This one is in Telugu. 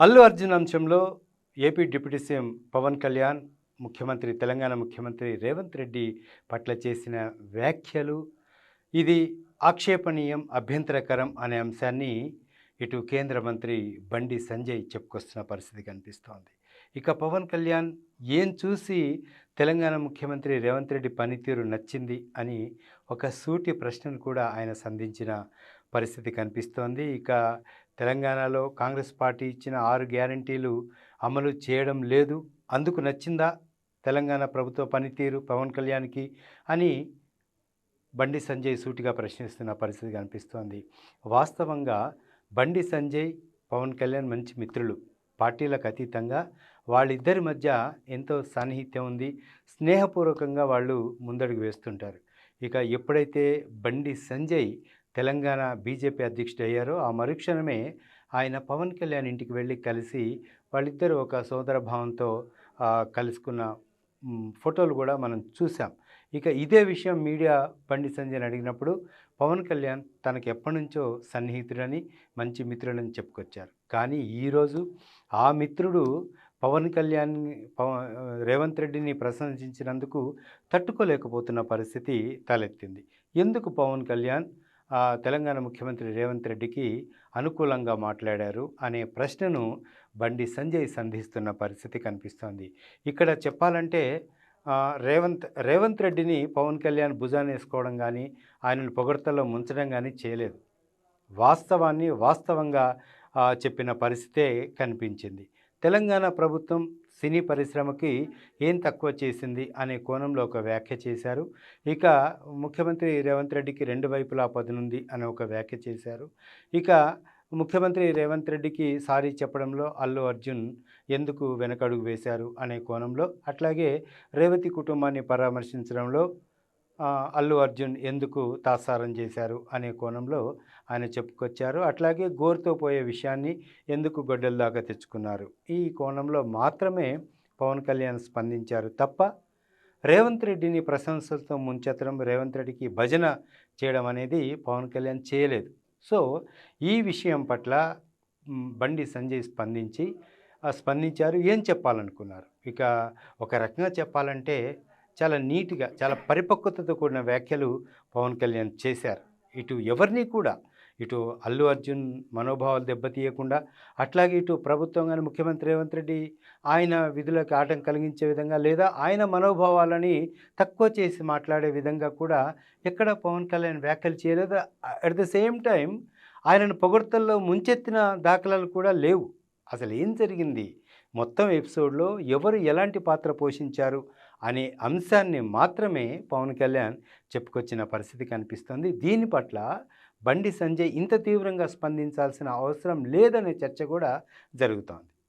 అల్లు అర్జున్ అంశంలో AP deputy CM Pawan Kalyan ముఖ్యమంత్రి తెలంగాణ ముఖ్యమంత్రి రేవంత్ రెడ్డి పట్ల చేసిన వ్యాఖ్యలు ఇది ఆక్షేపణీయం అభ్యంతరకరం అనే అంశాన్ని ఇటు కేంద్ర మంత్రి బండి సంజయ్ చెప్పుకొస్తున్న పరిస్థితి కనిపిస్తోంది. ఇక పవన్ కళ్యాణ్ ఏం చూసి తెలంగాణ ముఖ్యమంత్రి రేవంత్ రెడ్డి పనితీరు నచ్చింది అని ఒక సూటి ప్రశ్నను కూడా ఆయన సంధించిన పరిస్థితి కనిపిస్తోంది. ఇక తెలంగాణలో కాంగ్రెస్ పార్టీ ఇచ్చిన ఆరు గ్యారంటీలు అమలు చేయడం లేదు. అందుకు నచ్చిందా తెలంగాణ ప్రభుత్వ పనితీరు పవన్ కళ్యాణ్కి అని బండి సంజయ్ సూటిగా ప్రశ్నిస్తున్న పరిస్థితి కనిపిస్తోంది. వాస్తవంగా బండి సంజయ్ పవన్ కళ్యాణ్ మంచి మిత్రులు. పార్టీలకు అతీతంగా వాళ్ళిద్దరి మధ్య ఎంతో సాన్నిహిత్యం ఉంది. స్నేహపూర్వకంగా వాళ్ళు ముందడుగు వేస్తుంటారు. ఇక ఎప్పుడైతే బండి సంజయ్ తెలంగాణ బీజేపీ అధ్యక్షుడు అయ్యారో. ఆ మరుక్షణమే ఆయన పవన్ కళ్యాణ్ ఇంటికి వెళ్ళి కలిసి వాళ్ళిద్దరూ ఒక సోదర భావంతో కలుసుకున్న ఫోటోలు కూడా మనం చూసాం ఇక ఇదే విషయం మీడియా బండి సంజయ్ని అడిగినప్పుడు పవన్ కళ్యాణ్ తనకు ఎప్పటి నుంచో సన్నిహితుడని మంచి మిత్రుడని చెప్పుకొచ్చారు. కానీ ఈరోజు ఆ మిత్రుడు పవన్ కళ్యాణ్ రేవంత్ రెడ్డిని ప్రశంసించినందుకు తట్టుకోలేకపోతున్న పరిస్థితి తలెత్తింది. ఎందుకు పవన్ కళ్యాణ్? తెలంగాణ ముఖ్యమంత్రి రేవంత్ రెడ్డికి అనుకూలంగా మాట్లాడారు అనే ప్రశ్నను బండి సంజయ్ సంధిస్తున్న పరిస్థితి కనిపిస్తోంది. ఇక్కడ చెప్పాలంటే రేవంత్ రేవంత్ రెడ్డిని పవన్ కళ్యాణ్ భుజాన్ని వేసుకోవడం కానీ ఆయనను పొగడ్తల్లో ముంచడం కానీ చేయలేదు. వాస్తవాన్ని వాస్తవంగా చెప్పిన పరిస్థితే కనిపించింది. తెలంగాణ ప్రభుత్వం సినీ పరిశ్రమకి ఏం తక్కువ చేసింది అనే కోణంలో ఒక వ్యాఖ్య చేశారు. ఇక ముఖ్యమంత్రి రేవంత్ రెడ్డికి రెండు వైపులా పదునుంది అనే ఒక వ్యాఖ్య చేశారు. ఇక ముఖ్యమంత్రి రేవంత్ రెడ్డికి సారీ చెప్పడంలో అల్లు అర్జున్ ఎందుకు వెనకడుగు వేశారు అనే కోణంలో అట్లాగే రేవతి కుటుంబాన్ని పరామర్శించడంలో అల్లు అర్జున్ ఎందుకు తాత్సారం చేశారు అనే కోణంలో ఆయన చెప్పుకొచ్చారు. అట్లాగే గోరుతో పోయే విషయాన్ని ఎందుకు గొడ్డల దాకా తెచ్చుకున్నారు? ఈ కోణంలో మాత్రమే పవన్ కళ్యాణ్ స్పందించారు తప్ప రేవంత్ రెడ్డిని ప్రశంసలతో ముంచెత్తడం రేవంత్ రెడ్డికి భజన చేయడం అనేది పవన్ కళ్యాణ్ చేయలేదు. సో ఈ విషయం పట్ల బండి సంజయ్ స్పందించి స్పందించారు. ఏం చెప్పాలనుకున్నారు? ఇక ఒక రకంగా చెప్పాలంటే చాలా నీట్గా చాలా పరిపక్వతతో కూడిన వ్యాఖ్యలు పవన్ కళ్యాణ్ చేశారు. ఇటు ఎవరిని కూడా ఇటు అల్లు అర్జున్ మనోభావాలు దెబ్బతీయకుండా అట్లాగే ఇటు ప్రభుత్వం కానీ ముఖ్యమంత్రి రేవంత్ రెడ్డి ఆయన విధులకు ఆటం కలిగించే విధంగా లేదా ఆయన మనోభావాలని తక్కువ చేసి మాట్లాడే విధంగా కూడా ఎక్కడ పవన్ కళ్యాణ్ వ్యాఖ్యలు చేయలేదు. అట్ ద సేమ్ టైం ఆయనను పొగడ్తల్లో ముంచెత్తిన దాఖలాలు కూడా లేవు. అసలు ఏం జరిగింది? మొత్తం ఎపిసోడ్లో ఎవరు ఎలాంటి పాత్ర పోషించారు? అనే అంశాన్ని మాత్రమే పవన్ కళ్యాణ్ చెప్పుకొచ్చిన పరిస్థితి కనిపిస్తుంది. దీని పట్ల బండి సంజయ్ ఇంత తీవ్రంగా స్పందించాల్సిన అవసరం లేదనే చర్చ కూడా జరుగుతోంది.